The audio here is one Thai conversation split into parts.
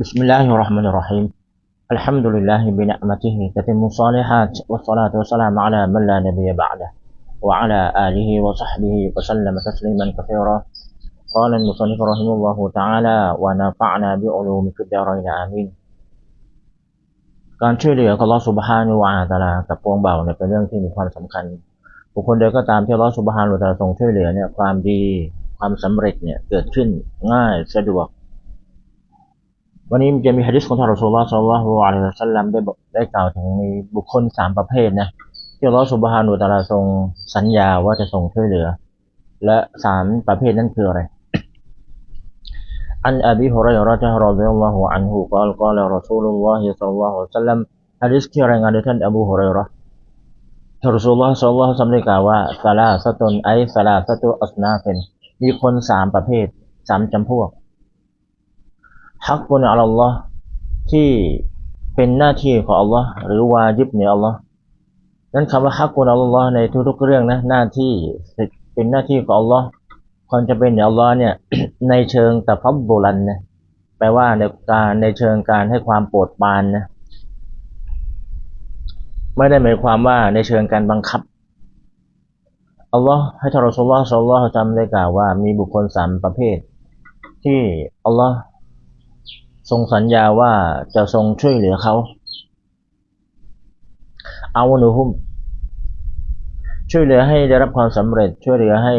بسم الله الرحمن الرحيم الحمد لله بنعمته تتم الصالحات والصلاة والسلام على من لا نبي بعده وعلى آله وصحبه وسلم تسليما كثيرا قال المصنف رحمه الله تعالى ونفعنا بعلوم في الدارين آمين การช่วยเหลือของลอสุบฮานุวาตาลากับปวงเบาเนี่ยเป็นเรื่องที่มีความสำคัญ บุคคลใดก็ตามที่ลอสุบฮานุวาตาลาทรงช่วยเหลือเนี่ยความดีความสำเร็จเนี่ยเกิดขึ้นง่ายสะดวก วันนี้จะมีฮะดิษของท่านรอสูลลอฮ์ศ็อลลัลลอฮุอะลัยฮิวะซัลลัมได้บอกได้กล่าวถึงมีบุคคลสามประเภทนะที่อัลลอฮ์สุบฮานุตะอาลาทรงสัญญาว่าจะทรงช่วยเหลือ และสามประเภทนั้นคืออะไรอันอบีฮุไรเราะห์รอฎิยัลลอฮุอันฮุกล่าวกล่าวรอซูลุลลอฮิศ็อลลัลลอฮุอะลัยฮิวะซัลลัมฮะดิษที่รายงานโดยท่านอบูฮุเราะห์ท่านรอซูลุลลอฮ์ศ็อลลัลลอฮุอะลัยฮิวะซัลลัมได้กล่าวว่าซาลาสตุนไอซาลาสตุอัสนาฟินมีคนสามประเภทสามจำพวก ฮักกุนอัลลอฮ์ที่เป็นหน้าที่ของอัลลอฮ์หรือวาญิบในอัลลอฮ์นั้นคำว่าฮักกุนอัลลอฮ์ในทุกๆเรื่องนะหน้าที่เป็นหน้าที่ของอัลลอฮ์ความจะเป็นในอัลลอฮ์เนี่ยในเชิงตะพับโบรันนะแปลว่าในการในเชิงการให้ความโปรดปรานนะไม่ได้หมายความว่าในเชิงการบังคับอัลลอฮ์ให้ทารสุลลอฮ์สัลลอฮุจำได้กล่าวว่ามีบุคคลสามประเภท ที่อัลลอฮ์ ทรงสัญญาว่าจะทรงช่วยเหลือเขาเอาหนูหุ้มช่วยเหลือให้ได้รับความสำเร็จช่วยเหลือให้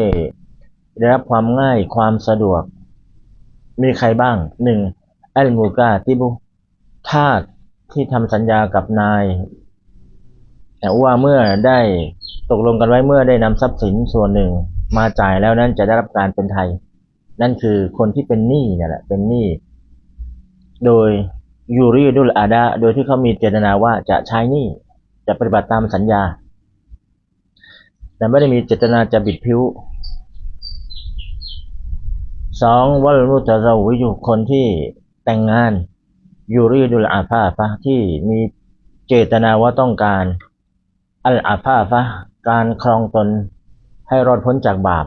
ได้รับความง่ายความสะดวก มีใครบ้างหนึ่งอัลมูกาติบุทาสที่ทำสัญญากับนายแต่ว่าเมื่อได้ตกลงกันไว้เมื่อได้นำทรัพย์สินส่วนหนึ่งมาจ่ายแล้วนั้นจะได้รับการเป็นไทย นั่นคือคนที่เป็นหนี้นี่แหละเป็นหนี้ โดยยูรีดุลอาดาโดยที่เขามีเจตนาว่าจะใช้นี้จะปฏิบัติตามสัญญา แต่ไม่ได้มีเจตนาจะบิดผิวสองวัลมุตะซาวิยุคนที่แต่งงานยูรีดุลอาฟาฟะที่มีเจตนาว่าต้องการอัลอาฟาฟะการครองตนให้รอดพ้นจากบาป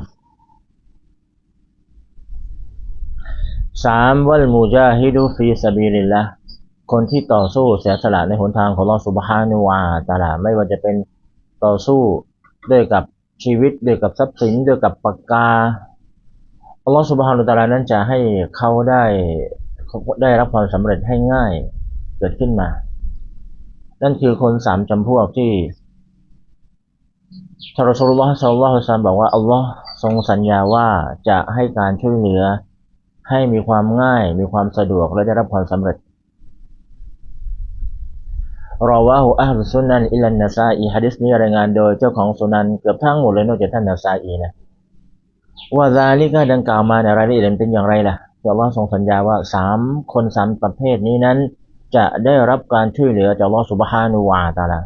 สามวัลมูจาฮิดูฟีซาบีลิลละคนที่ต่อสู้เสียสละในหนทางของลอสุบฮานุวาตาลาไม่ว่าจะเป็นต่อสู้ด้วยกับชีวิตด้วยกับทรัพย์สินด้วยกับปากกาอัลลอฮฺสุบฮานุตาลานั้นจะให้เขาได้ได้รับความสำเร็จให้ง่ายเกิดขึ้นมา นั่นคือคนสามจำพวกที่ทารสุลลอฮฺสัลลัลลอฮุซัลลัมบอกว่าอัลลอฮ์ทรงสัญญาว่าจะให้การช่วยเหลือ ให้มีความง่าย มีความสะดวกและได้รับความสำเร็จรอว่าหัวอัลสุนันอิลันนาซาอีฮะดิษนี้รายงานโดยเจ้าของสุนันเกือบทั้งหมดเลยนอกจากท่านนาซาอีนะว่าซาลิกาดังกล่าวมาในรายละเอียดเป็นอย่างไรล่ะอัว่าทรงสัญญาว่าสามคนสามประเภทนี้นั้น จะได้รับการช่วยเหลือจากอัลลอฮ์สุบฮานุวาตาลา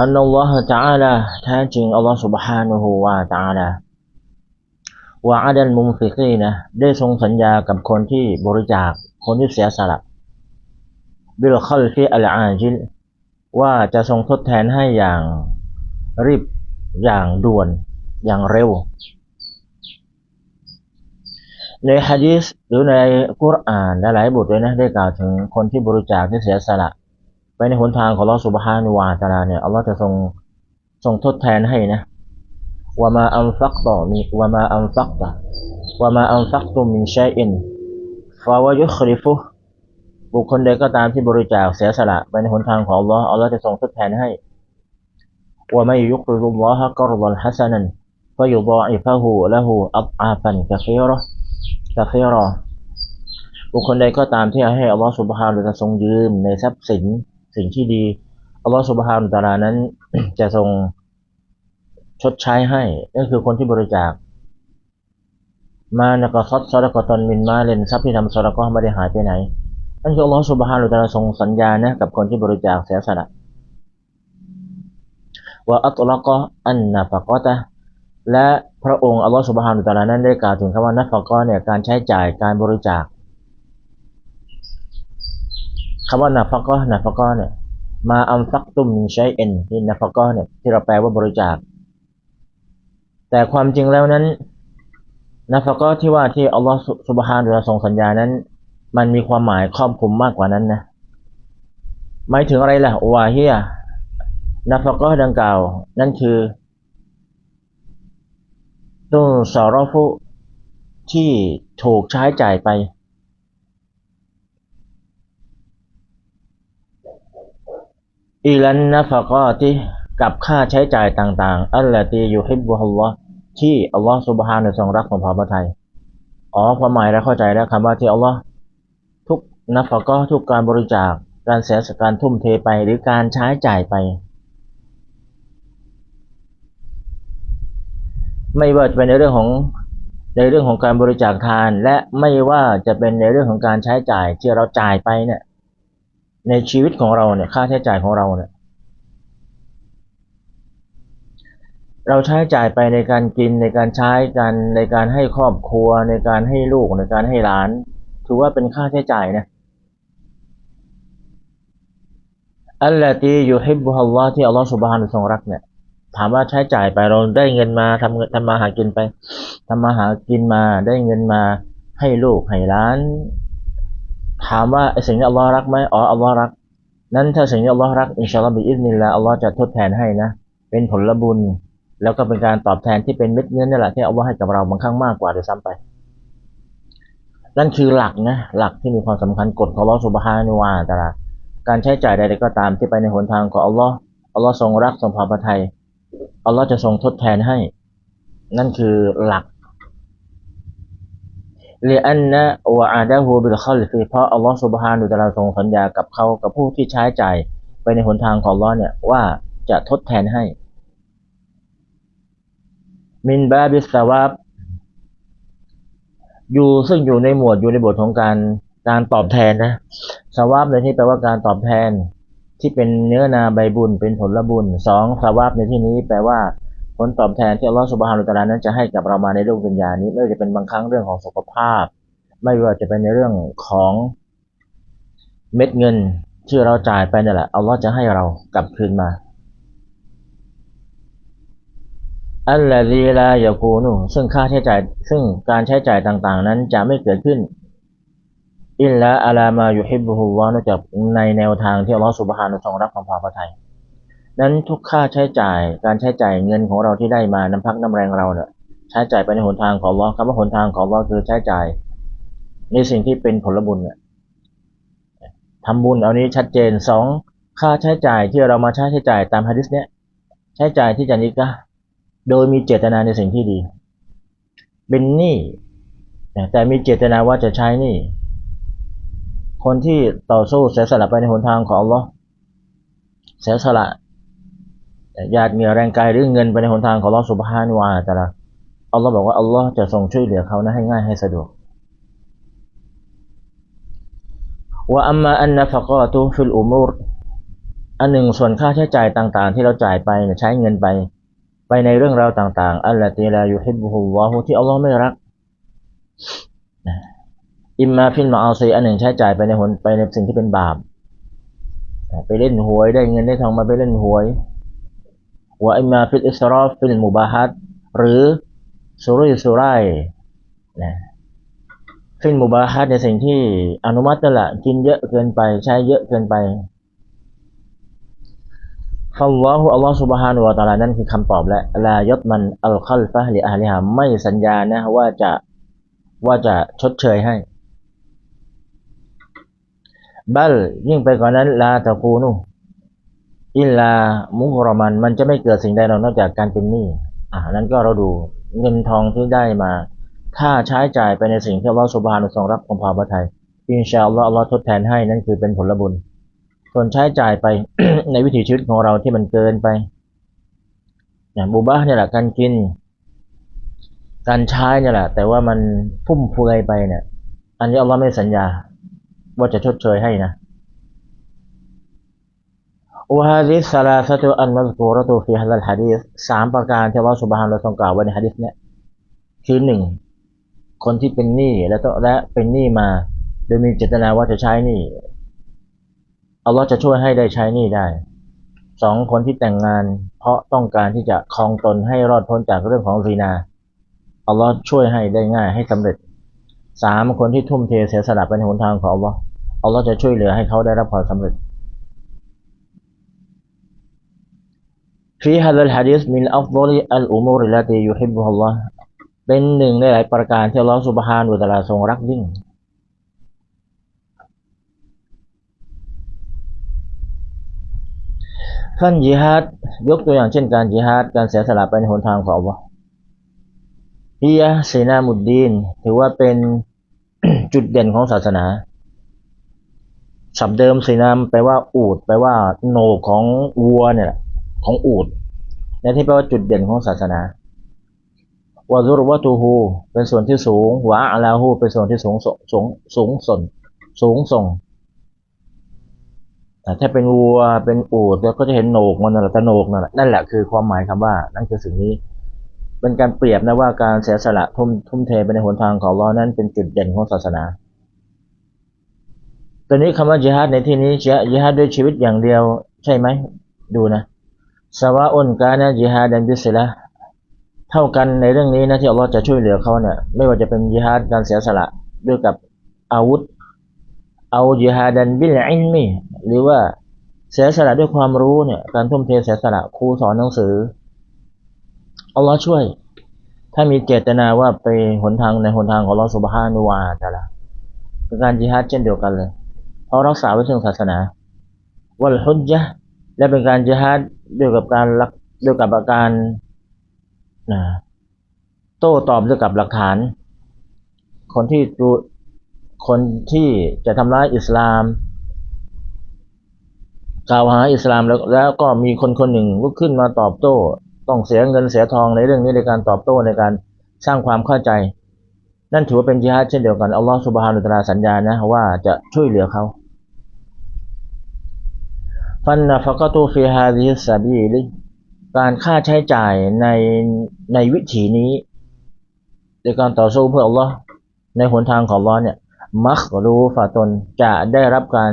อันอัลลอฮ์จาลาแท้จริงอัลลอฮ์สุบฮานุฮูวาตาลา อาดันมุมฟิกีนะได้ทรงสัญญากับคนที่บริจาคคนที่เสียสละบิลคอลฟีอัลอาจิลว่าจะทรงทดแทนให้อย่างรีบอย่างด่วนอย่างเร็ว ในฮะดีษหรือในกุรอานหลายบทเลยนะได้กล่าวถึงคนที่บริจาคที่เสียสละไปในหนทางของลอสุบฮานุวาตาลาเนี่ยอัลลอฮ์จะทรงทรงทดแทนให้นะ ว่ามาอัมฟักต่อมีว่ามาอัมฟักตะว่ามาอัมฟักตุมินชัยอินฟาวายุคริฟุบุคคลใดก็ตามที่บริจาคเสียสละไปในหนทางของอัลลอฮ์อัลลอฮ์จะทรงทดแทนให้ว่าไม่ยุคริฟุลลอฮะกรดัลฮัสนันฟยุดออิฟะฮูละหูอัตอาฟันกะคีรอกะคีรอบุคคลใดก็ตามที่ให้อัลลอฮ์สุบฮานุตะทรงยืมในทรัพย์สินสิ่งที่ดีอัลลอฮฺสุบฮานุตาลานั้นจะทรง ชดใช้ให้นั่นคือคนที่บริจาค มานักซัดซอดกตอนมินมาเลนทรัพย์ที่ทำซอดก็ไม่ได้หายไปไหนนั่นคืออัลลอฮฺสุบฮานุตาลาทรงสัญญานะกับคนที่บริจาคเสียสละว่าอัตลักอันนาฟกตะและพระองค์อัลลอฮฺสุบฮานุตาลานั้นได้กล่าวถึงคำว่านัฟกะเนี่ยการใช้จ่ายการบริจาคคำว่านาฟักก็นาฟักก็เนี่ยมาอัมฟักตุมใช้เอ็นที่นาฟักก็เนี่ยที่เราแปลว่าบริจาค แต่ความจริงแล้วนั้นนาฟักก็ที่ว่าที่อัลลอฮฺสุบฮานเราทรงสัญญานั้น มันมีความหมายครอบคลุมมากกว่านั้นนะหมายถึงอะไรล่ะวาเฮียนัฟะก็ดังกล่าว นั่นคือตุนสารฟุที่ถูกใช้จ่ายไป อีลันนัฟะก็ที่กับค่าใช้จ่ายต่าง ๆ อัลลอตีอยู่ฮิบบุฮัลลอฮ์ ที่อัลลอฮ์สุบฮานะทรงรักของพระพระทัยอ๋อความหมายเราเข้าใจแล้วคำว่าที่อัลลอฮ์ทุกนัฟก็ทุกการบริจาคการเสียสการทุ่มเทไปหรือการใช้จ่ายไป ไม่ว่าจะเป็นในเรื่องของในเรื่องของการบริจาคทาน และไม่ว่าจะเป็นในเรื่องของการใช้จ่ายที่เราจ่ายไปเนี่ยในชีวิตของเราเนี่ยค่าใช้จ่ายของเราเนี่ย เราใช้จ่ายไปในการกินในการใช้กันในการให้ครอบครัว ในการให้ลูกในการให้หลาน ถือว่าเป็นค่าใช้จ่ายนะอัลลอตีอยู่ฮิบบุฮัลลอฮ์ที่อัลลอฮ์สุบฮานุทรงรักเนี่ยถามว่าใช้จ่ายไปเราได้เงินมาทำเงินทำมาหากินไปทำมาหากินมาได้เงินมาให้ลูกให้หล้าน ถามว่าไอ้สิ่งนี้อัลลอฮ์รักไหมอ๋ออัลลอฮ์รัก นั้นถ้าสิ่งนี้อัลลอฮ์รักอินชาอัลลอฮ์บิอิสนิลลาอัลลอฮ์จะทดแทนให้นะ เป็นผลบุญ แล้วก็เป็นการตอบแทนที่เป็นเม็ดเงินนี่แหละที่เอัลลอฮ์ให้กับเราบางครั้งมากกว่าโดยซ้ำไป นั่นคือหลักนะหลักที่มีความสำคัญกฎของอัลลอฮ์สุบฮานุวาตะลาการใช้จ่ายใดๆก็ตามที่ไปในหนทางของอัลลอฮ์อัลลอฮ์ทรงรักทรงพอพระทัยอัลลอฮ์จะทรงทดแทนให้ นั่นคือหลักเรียนนะวะอาดะฮูบิลคอลฟีเพราะอัลลอฮ์สุบฮานุตะลาทรงสัญญากับเขากับผู้ที่ใช้จ่ายไปในหนทางของอัลลอฮ์เนี่ยว่าจะทดแทนให้ มินบาบิสวาบอยู่ซึ่งอยู่ในหมวดอยู่ในบทของการการตอบแทนนะสวาบในที่แปลว่าการตอบแทนที่เป็นเนื้อนาใบบุญเป็นผลบุญสองสวาบในที่นี้แปลว่าผลตอบแทนที่อัลลอฮฺสุบฮานุตะลานั้นจะให้กับเรามาในโลกดุนยานี้ ไม่ว่าจะเป็นบางครั้งเรื่องของสุขภาพ ไม่ว่าจะเป็นในเรื่องของเม็ดเงินที่เราจ่ายไปนี่แหละอัลลอฮ์จะให้เรากลับคืนมา อัลลอฮีลายากูนุซึ่งค่าใช้จ่าย ซึ่งการใช้จ่ายต่างๆ นั้นจะไม่เกิดขึ้น อิลละอัลามาอยู่ฮิบบุฮุวานอกจากในแนวทางที่อัลลอฮฺสุบฮานุทรงรับความพอพระทัยนั้นทุกค่าใช้จ่ายการใช้จ่ายเงินของเราที่ได้มาน้ำพักน้ำแรงเราเนี่ยใช้จ่ายไปในหนทางของอัลลอฮ์คำว่าหนทางของอัลลอฮ์คือใช้จ่ายในสิ่งที่เป็นผลบุญเนี่ยทำบุญเอานี้ชัดเจนสองค่าใช้จ่ายที่เรามาใช้ใช้จ่ายตามฮะดิษเนี่ยใช้จ่ายที่จะนิกะ โดยมีเจตนาในสิ่งที่ดี เป็นหนี้แต่มีเจตนาว่าจะใช้หนี้คนที่ต่อสู้เสียสละไปในหนทางของอัลลอฮ์เสียสละญาติเงื่อแรงกายหรือเงินไปในหนทางของอัลลอฮ์สุบฮานวาตะละอัลลอฮ์บอกว่าอัลลอฮ์จะทรงช่วยเหลือเขานะให้ง่ายให้สะดวกว่าอัมมาอันนัฟกอตุฟิลอุมูรอันหนึ่งส่วนค่าใช้จ่ายต่างๆ ที่เราจ่ายไปใช้เงินไป ไปในเรื่องราวต่างๆ อัลลอฮฺตีลาอยุฮิบบุฮุวาฮูที่อัลลอฮ์ไม่รักอิมมาฟินมาอัลซีอันหนึ่งใช้จ่ายไปในหนไปในสิ่งที่เป็นบาปไปเล่นหวยได้เงินได้ทองมาไปเล่นหวยว่าอิมมาฟิลอิสรอฟฟิลมุบาฮัดหรือสุรุยสุไรนะฟิลมุบาฮัดในสิ่งที่อนุมัติแหละกินเยอะเกินไปใช้เยอะเกินไป ฟัลลอฮุอัลลอฮฺสุบฮานุวะตาลานั่นคือคำตอบและลายดมันอัลคัลฟะลิอาลิฮาไม่สัญญานะว่าจะว่าจะชดเชยให้บัลยิ่งไปกว่านั้นลาตะกูนุอิลลามุกรมันมันจะไม่เกิดสิ่งใดนอกจากการเป็นหนี้อ่านั้นก็เราดูเงินทองที่ได้มา ถ้าใช้จ่ายไปในสิ่งที่อัลลอฮฺสุบฮานุทรงรับความพอพระทัยอินชาอัลลอฮฺอัลลอฮฺทดแทนให้นั่นคือเป็นผลบุญ ส่วนใช้จ่ายไป ในวิถีชีวิตของเราที่มันเกินไปอย่างบูบ้าเนี่ยแหละการกิน การใช้เนี่ยแหละ แต่ว่ามันฟุ่มเฟือยไปเนี่ย อันนี้อัลลอฮฺไม่สัญญา ว่าจะชดเชยให้นะวะฮะดิสลาสตุอันมัซกูรตุฟิฮัลฮะดีษสามประการที่อัลลอฮฺสุบฮานเราทรงกล่าวไว้ในฮะดีษเนี่ยคือหนึ่งคนที่เป็นหนี้และต้องและเป็นหนี้มา โดยมีเจตนาว่าจะใช้หนี้ อัลลอฮฺจะช่วยให้ได้ใช้หนี้ได้สองคนที่แต่งงาน เพราะต้องการที่จะคลองตนให้รอดพ้นจากเรื่องของซีนาอัลลอฮฺช่วยให้ได้ง่ายให้สำเร็จ สามคนที่ทุ่มเทเสียสละไปในหนทางของอัลลอฮ์อัลลอฮ์จะช่วยเหลือให้เขาได้รับความสำเร็จ في هذا الحديث من أفضل الأمور التي يحبها الله เป็นหนึ่งในหลายประการที่อัลลอฮ์สุบฮานุวะตะอาลาทรงรักยิ่ง ขั้นจิฮาดยกตัวอย่างเช่นการจิฮาดการเสียสละไปในหนทางของอัลลอฮ์ฮิยะเซนามุดดีน ถือว่าเป็นจุดเด่นของศาสนาศัพท์เดิมเซนามแปลว่าอูดแปลว่าโหนกของวัวเนี่ยของอูดในที่แปลว่าจุดเด่นของศาสนาวาซุรวะตูฮูเป็นส่วนที่สูงวะอาลาฮูเป็นส่วนที่สูงส่งสูงสูงส่งสูงส่ง ถ้าเป็นวัวเป็นอูดเราก็จะเห็นโหนกมันนั่นแหละต่โหนกนั่นแหละนั่นแหละคือความหมายคำว่านั่นคือสิ่งนี้ เป็นการเปรียบนะว่าการเสียสละทุ่มทุ่มเทไปในหนทางของเรานั้นเป็นจุดเด่นของศาสนาตอนนี้คำว่าจิฮาดในที่นี้จิฮาดด้วยชีวิตอย่างเดียวใช่ไหมดูนะสวะอุนกานะจิฮาดันบิสละเท่ากันในเรื่องนี้นะที่อัลลอฮ์จะช่วยเหลือเขาเนี่ยไม่ว่าจะเป็นจิฮาดการเสียสละด้วยกับอาวุธ เอาจิฮาดันบิลอินมีหรือว่าเสียสละด้วยความรู้เนี่ย การทุ่มเทเสียสละครูสอนหนังสืออัลลอฮ์ช่วย ถ้ามีเจตนาว่าไปหนทางในหนทางของอัลลอฮ์สุบฮานุวาตะละเป็นการจิฮาดเช่นเดียวกันเลยเพราะรักษาไว้ซึ่งศาสนาวัลฮุจยะและเป็นการจิฮาดด้วยกับการรักด้วยกับการนะโต้ตอบด้วยกับหลักฐาน คนที่ดู คนที่จะทำร้ายอิสลาม กล่าวหาอิสลามแล้วแล้วก็มีคนคนหนึ่งลุกขึ้นมาตอบโต้ ต้องเสียเงินเสียทองในเรื่องนี้ในการตอบโต้ในการสร้างความเข้าใจ นั่นถือว่าเป็นจิฮาดเช่นเดียวกันอัลลอฮฺสุบฮานุตะลาสัญญานะว่าจะช่วยเหลือเขาฟันนะฟักตูฟิฮาดิสซาบีลิการค่าใช้จ่ายในในวิถีนี้ในการต่อสู้เพื่ออัลลอฮ์ในหนทางของอัลลอฮ์เนี่ย มักรู้ฝ่าตนจะได้รับการ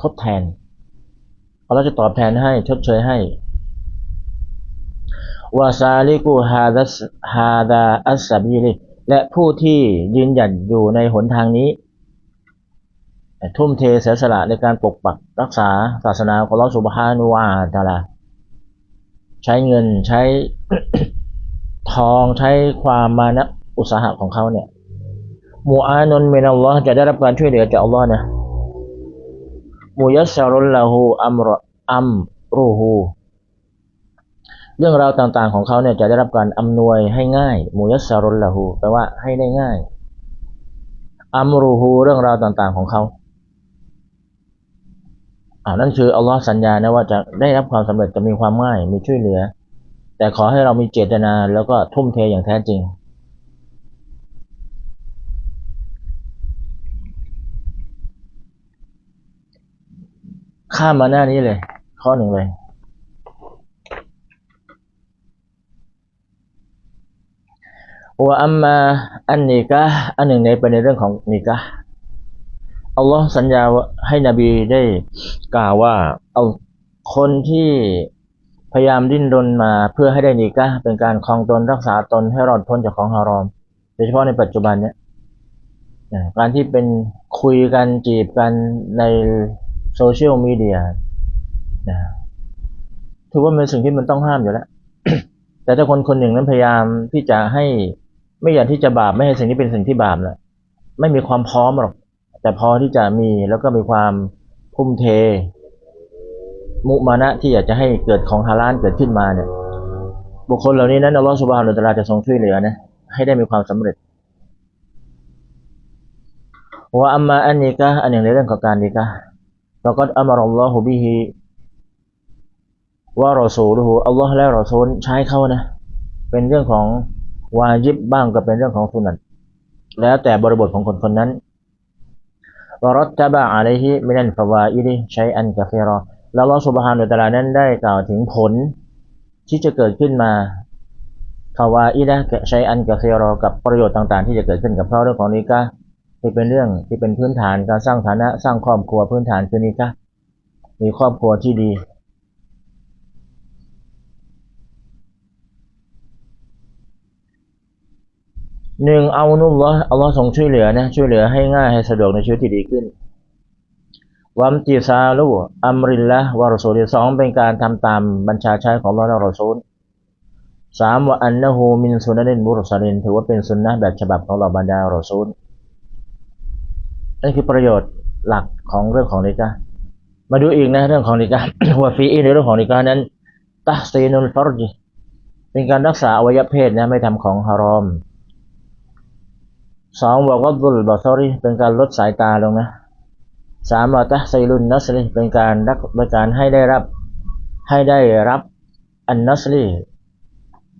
ทดแทนอัลลอฮ์จะตอบแทนให้ชดเชยให้วาซาลิกูฮาดัสฮาดาอัสซาบีลิและผู้ที่ยืนหยัดอยู่ในหนทางนี้ ทุ่มเทเสียสละในการปกปักรักษาศาสนาของเราสุบฮานุวาตาลาใช้เงินใช้ทองใช้ความมานะอุตสาหะของเขาเนี่ย มูอานนเมนอัลลอฮ์จะได้รับการช่วยเหลือจากอัลลอฮ์นะมูยัสซารุลลาหูอัมรอัมรูฮูเรื่องราวต่างๆของเขาเนี่ยจะได้รับการอำนวยให้ง่ายมูยัสซารุลลาหูแปลว่าให้ได้ง่ายอัมรูฮูเรื่องราวต่างๆของเขาอ่านั่นคืออัลลอฮ์สัญญานะว่าจะได้รับความสำเร็จจะมีความง่ายมีช่วยเหลือ แต่ขอให้เรามีเจตนาแล้วก็ทุ่มเทอย่างแท้จริง ข้ามมาหน้านี้เลย ข้อหนึ่งเลย ว่าอัมมาอันนิกะอันหนึ่งในประเด็นเรื่องของนิกะอัลลอฮ์สัญญาให้นบีได้กล่าวว่า เอาคนที่พยายามดิ้นรนมาเพื่อให้ได้นิกะเป็นการคลองตนรักษาตนให้รอดพ้นจากของฮารอม โดยเฉพาะในปัจจุบันเนี้ยการที่เป็นคุยกันจีบกันใน โซเชียลมีเดียนะถือว่าเป็นสิ่งที่มันต้องห้ามอยู่แล้ว แต่ถ้าคนคนหนึ่งนั้นพยายามที่จะให้ไม่อยากที่จะบาปไม่ให้สิ่งนี้เป็นสิ่งที่บาปนะไม่มีความพร้อมหรอก แต่พอที่จะมีแล้วก็มีความพุ่มเท มุมานะที่อยากจะให้เกิดของฮาลาลเกิดขึ้นมาเนี่ย บุคคลเหล่านี้นั้นอัลลอฮฺสุบฮานุตะลาจะทรงช่วยเหลือนะให้ได้มีความสำเร็จว่าอัมมาอันนี้ก็อันหนึ่งในเรื่องของการนี้ก็ เราก็อัมรอัลลอฮฺบิฮิว่ารอซูลหูอัลลอฮ์และรอซูลใช้เขานะ เป็นเรื่องของวาจิบบ้างก็เป็นเรื่องของสุนัตแล้วแต่บริบทของคนคนนั้นวรัตบะอะลัยฮิมินันฟาวาอิลิใช้อันกะฟีรอแล้วลอสุบฮานุตะลานั้นได้กล่าวถึงผลที่จะเกิดขึ้นมาฟาวาอิละใช้อันกะฟีรอกับประโยชน์ต่างๆ ที่จะเกิดขึ้นกับเขาเรื่องของนี้ก็ ที่เป็นเรื่องที่เป็นพื้นฐานการสร้างฐานะสร้างครอบครัวพื้นฐานคือนี้ก็มีครอบครัวที่ดี หนึ่งเอานุลลอฮ์อัลลอฮ์ทรงช่วยเหลือนะช่วยเหลือให้ง่ายให้สะดวกในชีวิตที่ดีขึ้นวัมติซาลูอัมริลละวะรอซูลสองเป็นการทำตามบัญชาใช้ของอัลลอฮ์รอซูลสามว่าอันนะฮูมินสุนันินบุรุษลินถือว่าเป็นสุนนะแบบฉบับของเราบรรดารอซูล นั่นคือประโยชน์หลักของเรื่องของนิกะห์มาดูอีกนะเรื่องของนิกะห์ว่าฟีอีในเรื่องของนิกะห์นั้นตัซีนุลฟารจิเป็นการรักษาอวัยวะเพศนะไม่ทำของฮารอมสองบอกว่าดุลบอซอรีเป็นการลดสายตาลงนะสามว่าตัซีลุนนัสลีเป็นการรักเป็นการให้ได้รับให้ได้รับอันนัสลี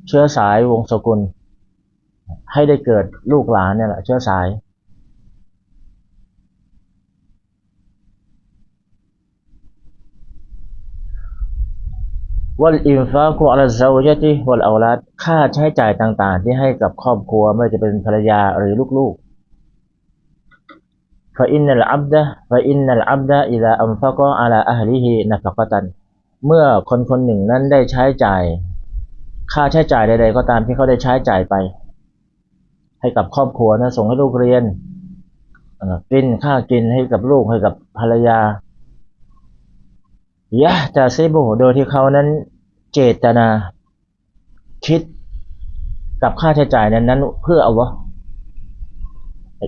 เชื้อสายวงศ์สกุล ให้ได้เกิดลูกหลานเนี่ยแหละเชื้อสาย วัลอินฟากุอัลซาวจติวัลอาลัดค่าใช้จ่ายต่างๆ ที่ให้กับครอบครัวไม่ว่าจะเป็นภรรยาหรือลูกๆฟาอินนัลอับดะฟาอินนัลอับดะอิลาอัมฟะกอัลาอัลลิฮินัฟะกตัน เมื่อคนคนหนึ่งนั้นได้ใช้จ่าย ค่าใช้จ่ายใดๆก็ตามที่เขาได้ใช้จ่ายไป ให้กับครอบครัวนะส่งให้ลูกเรียนกินค่ากินให้กับลูกให้กับภรรยา ยะจาซิบุโดยที่เขานั้นเจตนาคิดกับค่าใช้จ่ายนั้นนั้นเพื่ออัลลอฮ์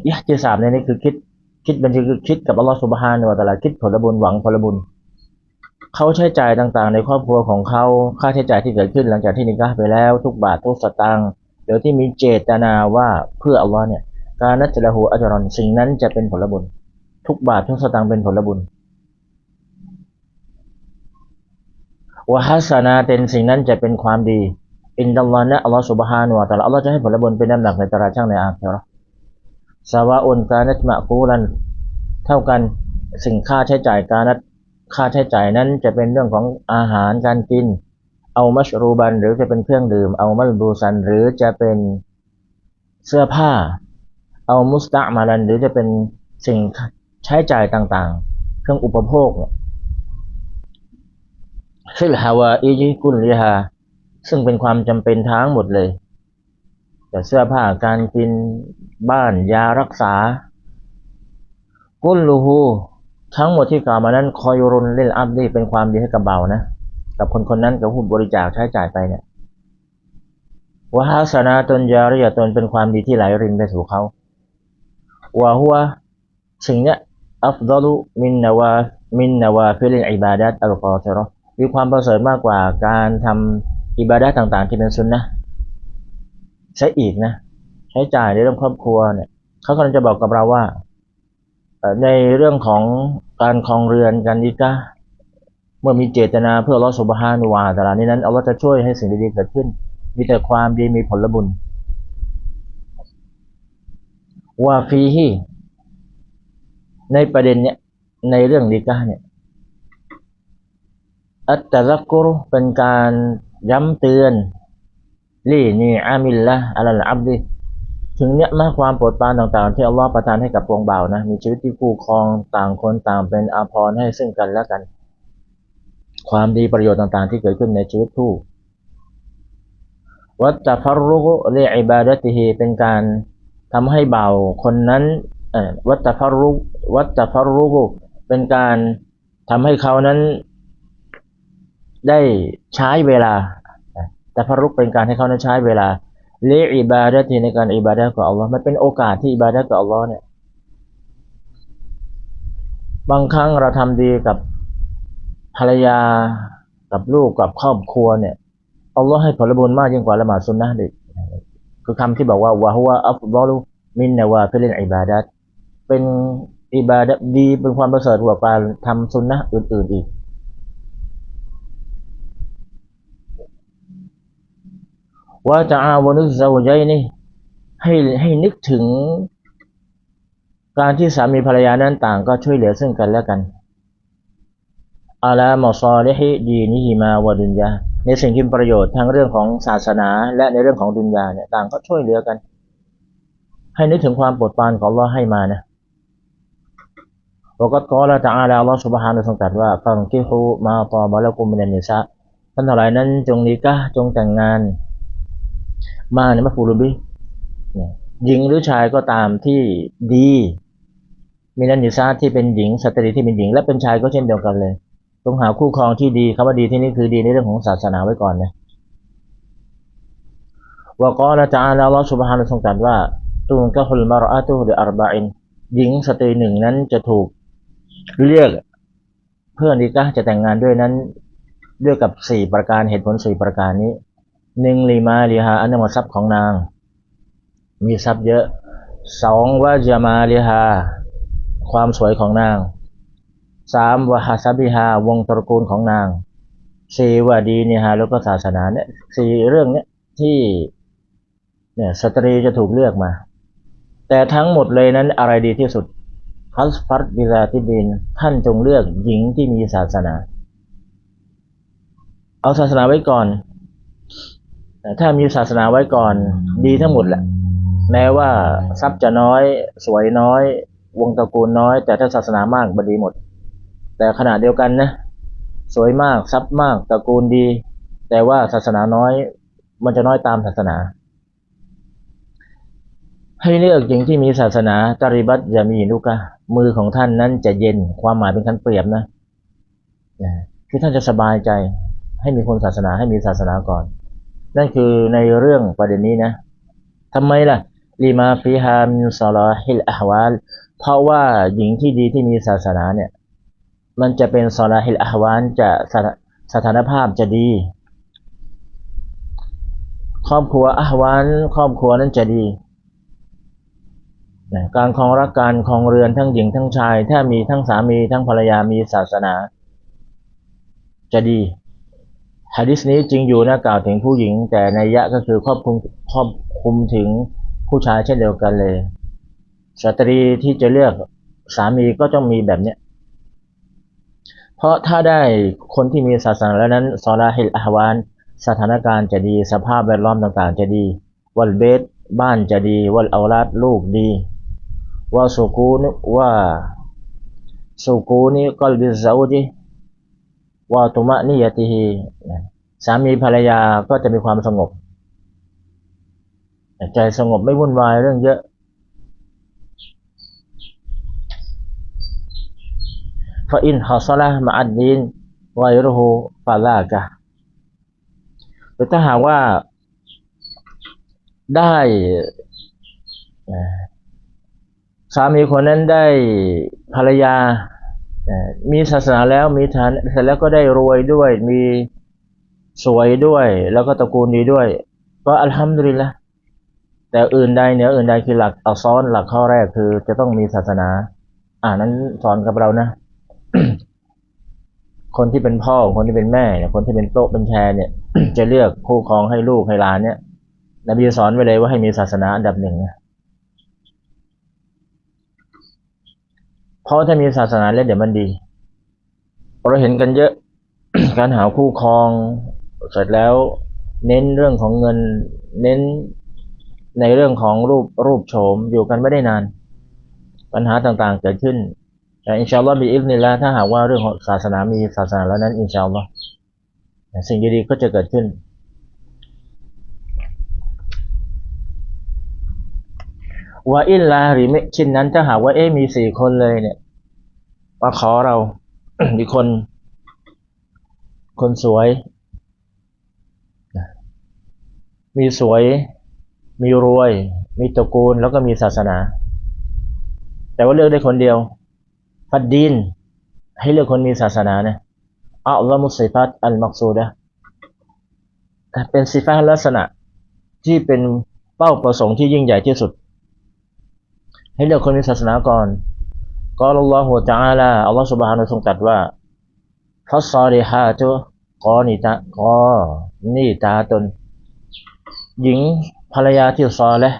ยะที่สามในนี้คือคิดคิดบัญชีคือคิดกับอัลลอฮ์สุบฮานะฮูวะตะอาลาคิดผลบุญหวังผลบุญเขาใช้จ่ายต่างๆ ในครอบครัวของเขาค่าใช้จ่ายที่เกิดขึ้นหลังจากที่นิกะห์ไปแล้วทุกบาททุกสตางค์โดยที่มีเจตนาว่าเพื่ออัลลอฮ์เนี่ยการนัจละหูอัจรอนสิ่งนั้นจะเป็นผลบุญ ทุกบาททุกสตางค์เป็นผลบุญ วะฮัสนาเต็นสิ่งนั้นจะเป็นความดี อินดัลลอฮ์นะอัลลอฮ์สุบฮานุวะตะอาลาอัลลอฮ์จะให้ผลบุญเป็นน้ำหนักในตราช่างในอาคิเราะห์สาวาอุนกานัตมะกูลัน เท่ากันสิ่งค่าใช้จ่ายการนัตค่าใช้จ่ายนั้นจะเป็นเรื่องของอาหารการกิน เอามัชรูบันหรือจะเป็นเครื่องดื่ม เอามัลบูซันหรือจะเป็นเสื้อผ้า เอามุสตะมาลันหรือจะเป็นสิ่งใช้จ่ายต่างๆ เครื่องอุปโภคเนี่ย ฟิลฮาวาอิจิกุลลิฮาซึ่งเป็นความจำเป็นทั้งหมดเลยแต่เสื้อผ้าการกินบ้านยารักษา กุลลูฮูทั้งหมดที่กล่าวมานั้นคอยรุนเล่นอัพดีเป็นความดีให้กับเบานะ กับคนคนนั้นกับผู้บริจาคใช้จ่ายไปเนี่ยวะฮัสนาตนยาริยตนเป็นความดีที่ไหลรินไปสู่เขาวะฮัวสิ่งเนี้ยอัฟดลุมินนาวามินนาวาฟิลินอิบาดัตอัลกอซิราะห์ มีความประเสริฐมากกว่าการทำอิบาดะต่างๆ ที่เป็นซุนนะใช้อีกนะ ใช้จ่ายในเรื่องครอบครัวเนี่ยเขากำลังจะบอกกับเราว่าในเรื่องของการครองเรือนการนิกะเมื่อมีเจตนาเพื่อลอสุบฮานุวาตะอาลานี้นั้นอัลลอจะช่วยให้สิ่งดีๆเกิดขึ้น มีแต่ความดีมีผลบุญว่าฟีฮีในประเด็นเนี้ยในเรื่องนิกะเนี่ย อัตตะซักุรเป็นการย้ำเตือนลี่นี่อามิลละอัลลอับดิถึงเนี้ยมาความโปรดปรานต่างๆ ที่อัลลอฮ์ประทานให้กับปวงบ่าวนะมีชีวิตที่คู่ครองต่างคนต่างเป็นอาภรณ์ให้ซึ่งกันและกัน ความดีประโยชน์ต่างๆ ที่เกิดขึ้นในชีวิตคู่วัตตะฟัรรุกเลอิบาดติฮีเป็นการทำให้เบาคนนั้นวัตตะฟัรรุกวัตตะฟัรรุกเป็นการทำให้เขานั้น ได้ใช้เวลา แต่พรุกเป็นการให้เขานั้นใช้เวลาเลอิบาดะที่ในการอิบาดะกับอัลลอฮ์มันเป็นโอกาสที่อิบาดะกับอัลลอฮ์เนี่ยบางครั้งเราทำดีกับภรรยากับลูกกับครอบครัวเนี่ยอัลลอฮ์ให้ผลบุญมากยิ่งกว่าละหมาดซุนนะห์อีกคือคำที่บอกว่าวะฮุวะอัฟฎอลุมินนาวาฟิลินอิบาดะห์เป็นอิบาดะห์ดีเป็นความประเสริฐกว่าการทำซุนนะอื่นๆอีก ว่าจะอาวนุสซาวใจนี่ให้ให้นึกถึง การที่สามีภรรยานั้นต่างก็ช่วยเหลือซึ่งกันและกันอาลามอซอลิฮิดีนิฮิมาวดุนยาในสิ่งที่เป็นประโยชน์ทั้งเรื่องของศาสนา และในเรื่องของดุนยาเนี่ยต่างก็ช่วยเหลือกัน ให้นึกถึงความโปรดปรานของอัลลอฮ์ให้มานะวก็กอละตะอาลาอัลลอฮ์สุบฮานะทรงตรัสว่าฟังกิฮูมาตอบะละกุมมินันนิสาท่านทั้งหลายนั้นจงนิกะจงแต่งงาน มาเนี่ยมาฟูรุบิหญิงหรือชายก็ตามที่ดีมีนันนิสาที่เป็นหญิงสตรีที่เป็นหญิง และเป็นชายก็เช่นเดียวกันเลยต้องหาคู่ครองที่ดีคำว่าดีที่นี่คือดีในเรื่องของศาสนาไว้ก่อนนะว่าก็อละจาแล้วลอสุบฮานะทรงตรัสว่าตุนก็ฮุลมารอะตุฮุลอัรบะอินหญิงสตรีหนึ่งนั้นจะถูกเรียกเพื่อนนิกะห์จะแต่งงานด้วยนั้นด้วยกับสี่ประการเหตุผลสี่ประการนี้ หนึ่งลีมาลีฮาอันนั้นมาทรัพย์ของนาง มีทรัพย์เยอะสองวาจะมาลีฮาความสวยของนางสามวะฮัสบิฮาวงตระกูลของนางสี่วะดีนิฮาแล้วก็ศาสนาเนี่ยสี่เรื่องเนี้ยที่เนี่ยสตรีจะถูกเลือกมา แต่ทั้งหมดเลยนั้นอะไรดีที่สุดฮัสฟัตบิซาติดินท่านจงเลือกหญิงที่มีศาสนา เอาศาสนาไว้ก่อน ถ้ามีศาสนาไว้ก่อนดีทั้งหมดแหละ แม้ว่าทรัพย์จะน้อย สวยน้อย วงตระกูลน้อย แต่ถ้าศาสนามากบดีหมด แต่ขณะเดียวกันนะสวยมากทรัพย์มากตระกูลดี แต่ว่าศาสนาน้อย มันจะน้อยตามศาสนา ให้เลือกหญิงที่มีศาสนาตาริบัตยามีลูกะมือของท่านนั้นจะเย็นความหมายเป็นคันเปรียบนะคือท่านจะสบายใจให้มีคนศาสนาให้มีศาสนาก่อน นั่นคือในเรื่องประเด็นนี้นะทำไมล่ะลีมาฟิฮามินซาลาฮิลอะฮวาลเพราะว่าหญิงที่ดีที่มีศาสนาเนี่ย มันจะเป็นซาลาฮิลอะฮวานจะสถานภาพจะดี ครอบครัวอะฮวานครอบครัวนั้นจะดีการครองรักการครองเรือนทั้งหญิงทั้งชาย ถ้ามีทั้งสามีทั้งภรรยามีศาสนา จะดี ฮะดิษนี้จริงอยู่นะกล่าวถึงผู้หญิง แต่ในยะก็คือครอบคลุมครอบคลุมถึงผู้ชายเช่นเดียวกันเลยสตรีที่จะเลือกสามีก็ต้องมีแบบเนี้ยเพราะถ้าได้คนที่มีศาสนาแล้วนั้นซอลาฮิลอาวาน สถานการณ์จะดีสภาพแวดล้อมต่างๆ จะดี วัลเบสบ้านจะดีวัลเอาลาดลูกดีว่าสุกูนว่าสุกูนีกลบิซาอุจี ว่าตุมะนิยติฮีสามีภรรยาก็จะมีความสงบ ใจสงบไม่วุ่นวายเรื่องเยอะ ฟาอินฮัสละมาอัดดินไวยรุฮูฟาลากะแต่ถ้าหากว่าได้สามีคนนั้นได้ภรรยา มีศาสนาแล้วมีฐานเสร็จแล้วก็ได้รวยด้วย มีสวยด้วย แล้วก็ตระกูลดีด้วย ก็อัลฮัมดุลิลละแต่อื่นใดเหนืออื่นใดคือหลักเอาซ้อนหลักข้อแรกคือจะต้องมีศาสนา อ่านั้นสอนกับเรานะคนที่เป็นพ่อคนที่เป็นแม่เนี่ยคนที่เป็นโต๊ะเป็นแชร์เนี่ย จะเลือกคู่ครองให้ลูกให้หลานเนี่ยนบีสอนไว้เลยว่าให้มีศาสนาอันดับหนึ่งนะ เพราะถ้ามีศาสนาแล้วเดี๋ยวมันดี เราเห็นกันเยอะ การหาคู่ครอง เสร็จแล้วเน้นเรื่องของเงิน เน้นในเรื่องของรูปรูปโฉมอยู่กันไม่ได้นาน ปัญหาต่างๆเกิดขึ้น แต่อินชาอัลลอฮ์มีอิฟนี่แล้วถ้าหากว่าเรื่องของศาสนามีศาสนาแล้วนั้นอินชาอัลลอฮ์สิ่งดีๆก็จะเกิดขึ้น ว่าอินลาหรือไม่เช่นนั้นถ้าหากว่าเอ๊มีสี่คนเลยเนี่ยมาขอเราอีกคน คนสวย มีสวย มีรวย มีตระกูลแล้วก็มีศาสนา แต่ว่าเลือกได้คนเดียวฟัดดิน ให้เลือกคนมีศาสนานะอัลลอฮฺมุสิฟัตอัลมักซูดะเป็นสิฟัตลักษณะที่เป็นเป้าประสงค์ที่ยิ่งใหญ่ที่สุด ให้เลือกคนมีศาสนาก่อนกอลลอฮฺจาลาอัลลอฮฺสุบฮานะทรงตรัสว่าฟัสซอริฮาตุกอนิตะกอนี่ตาตน หญิงภรรยาที่ซอและ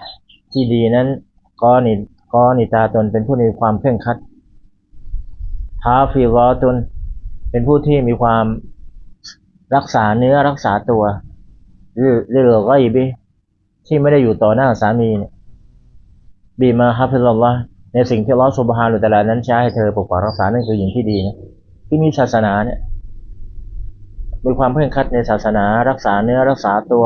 ที่ดีนั้นกอนิกอนิตาตนเป็นผู้มีความเคร่งคัดฮาฟิรอตนเป็นผู้ที่มีความรักษาเนื้อรักษาตัวหรือหรือก็อีบีที่ไม่ได้อยู่ต่อหน้าสามีเนี่ย บีมาฮับฟิลลอฮ์ในสิ่งที่ลอสุบฮานุแต่ละนั้นใช้ให้เธอปกปักรักษานั่นคือหญิงที่ดีนะที่มีศาสนาเนี่ยมีความเพ่งคัดในศาสนารักษาเนื้อรักษาตัว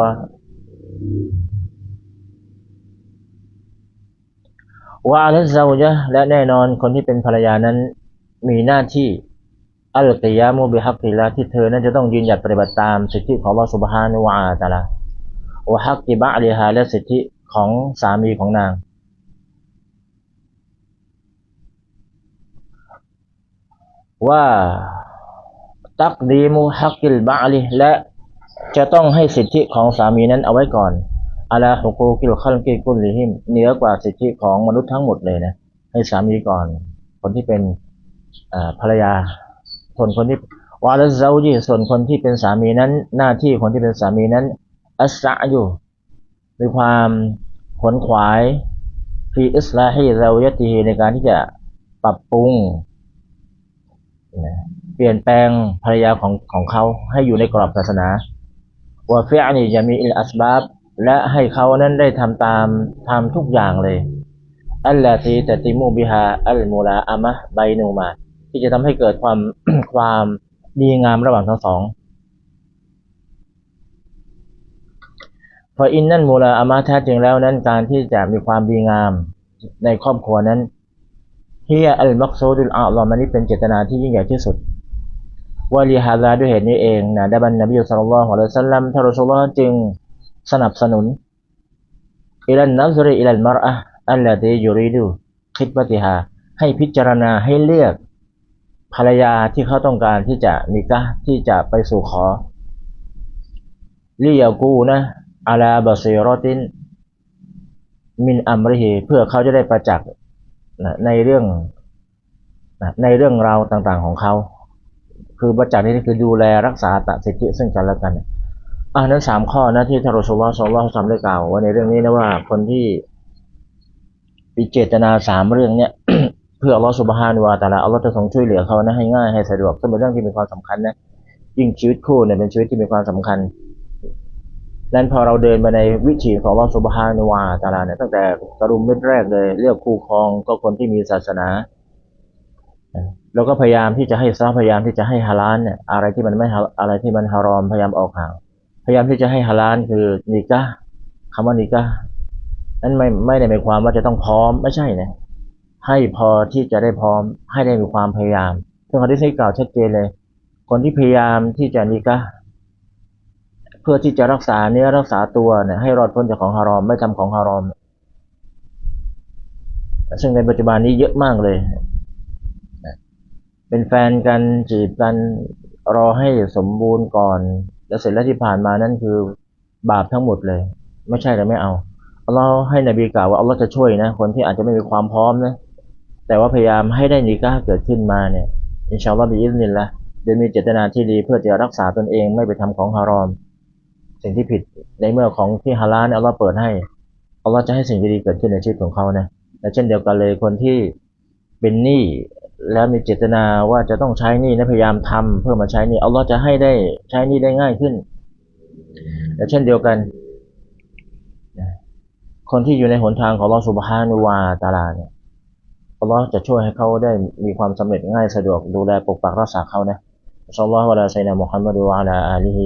วาลัซาวจะและแน่นอนคนที่เป็นภรรยานั้นมีหน้าที่อัลกิยามุบิฮักกิลาที่เธอนั้นจะต้องยืนหยัดปฏิบัติตามสิทธิของลอสุบฮานุวาตะลาวะฮักกิบะลิฮาและสิทธิของสามีของนาง ว่าตักดีมุฮักกิลบะลิและจะต้องให้สิทธิของสามีนั้นเอาไว้ก่อนอาลาฮุกูกิลคัลกิกุลลิฮิมเหนือกว่าสิทธิของมนุษย์ทั้งหมดเลยนะให้สามีก่อน คนที่เป็นภรรยาส่วนคนที่วาลซาจีส่วนคนที่เป็นสามีนั้น หน้าที่คนที่เป็นสามีนั้นอัสซะอยู่มีความขวนขวายฟีอิสลาฮีเรายตีในการที่จะปรับปรุง เปลี่ยนแปลงภรรยาของของเขาให้อยู่ในกรอบศาสนาวะฟิอนีจะมีอิลอัสบาบและให้เขานั้นได้ทำตามทำทุกอย่างเลย อัลลาตีแตติมูบิฮาอัลมูลาอามะไบนูมา ที่จะทำให้เกิดความความดีงามระหว่างทั้งสองพออินนั่นมูลาอามะแท้จริงแล้วนั้นการที่จะมีความดีงามในครอบครัวนั้น ฮียอัลมักซูดุลอาลอมันนี้เป็นเจตนาที่ยิ่งใหญ่ที่สุดวาลีฮาซาด้วยเหตุนี้เองนะดับันนบีสุลต่านละฮ์อะลัยฮิสซาลลัมทารอซูลลอฮ์จึงสนับสนุนอิลันนัซริอิลัลมารอะอัลลตียูริดูคิดปฏิฮาให้พิจารณาให้เลือกภรรยาที่เขาต้องการที่จะนิกะที่จะไปสู่ขอลิยากูนะอาลาบาซีรอตินมินอัมริฮีเพื่อเขาจะได้ประจักษ์ นะในเรื่องนะในเรื่องราวต่างๆของเขา คือประจักษ์นี่คือดูแลรักษาตสิทธิซึ่งกันและกันอ่านั้นสามข้อนะที่ทารสุลลอฮ์สอลลอฮ์ทำได้กล่าวไว้ในเรื่องนี้นะว่าคนที่มีเจตนาสามเรื่องเนี้ยเพื่ออัลลอฮ์สุบฮานวาตาลาอัลลอฮ์จะทรงช่วยเหลือเขานะให้ง่ายให้สะดวกซึ่งเป็นเรื่องที่มีความสำคัญนะยิ่งชีวิตคู่เนี่ยเป็นชีวิตที่มีความสำคัญ นั้นพอเราเดินมาในวิถีของอัลสุบฮานุวาตาลาเนี่ยตั้งแต่กรุมเม็ดแรกเลย เลือกคู่ครองก็คนที่มีศาสนาแล้วก็พยายามที่จะให้ซาพยายามที่จะให้ฮาลาลเนี่ยอะไรที่มันไม่อะไรที่มันฮารอมพยายามออกห่าง พยายามที่จะให้ฮาลาลคือนิกะห์คำว่านิกะนั้นไม่ไม่ได้หมายความว่าจะต้องพร้อมไม่ใช่นะให้พอที่จะได้พร้อมให้ได้มีความพยายามซึ่งฮะดิษนี้กล่าวชัดเจนเลย คนที่พยายามที่จะนิกะ เพื่อที่จะรักษาเนื้อรักษาตัวเนี่ยให้รอดพ้นจากของฮารอมไม่ทำของฮารอม ซึ่งในปัจจุบันนี้เยอะมากเลย เป็นแฟนกันจีบกันรอให้สมบูรณ์ก่อน แล้วเสร็จแล้วที่ผ่านมานั่นคือบาปทั้งหมดเลย ไม่ใช่แต่ไม่เอาอัลลอฮ์ให้นบีกล่าวว่าอัลลอฮ์จะช่วยนะ คนที่อาจจะไม่มีความพร้อมนะ แต่ว่าพยายามให้ได้นิก้าเกิดขึ้นมาเนี่ยอินชาอัลลอฮ์บิอิสนิลละโดยมีเจตนาที่ดีเพื่อจะรักษาตนเองไม่ไปทำของฮารอม สิ่งที่ผิดในเมื่อของที่ฮาลาลเนี่ยอัลลอฮ์เปิดให้อัลลอฮ์จะให้สิ่งดีๆเกิดขึ้นในชีวิตของเขานะและเช่นเดียวกันเลยคนที่เป็นหนี้แล้วมีเจตนาว่าจะต้องใช้หนี้นะพยายามทำเพื่อมาใช้หนี้อัลลอฮ์จะให้ได้ใช้หนี้ได้ง่ายขึ้นและเช่นเดียวกัน คนที่อยู่ในหนทางของลอสุบฮานุวาตาลาเนี่ยอัลลอฮ์จะช่วยให้เขาได้มีความสำเร็จง่ายสะดวกดูแลปกปักรักษาเขานะซัลลัลลอฮุอะลัยฮิวะซัลลัมมุฮัมมัดวะอะลาอาลีฮิ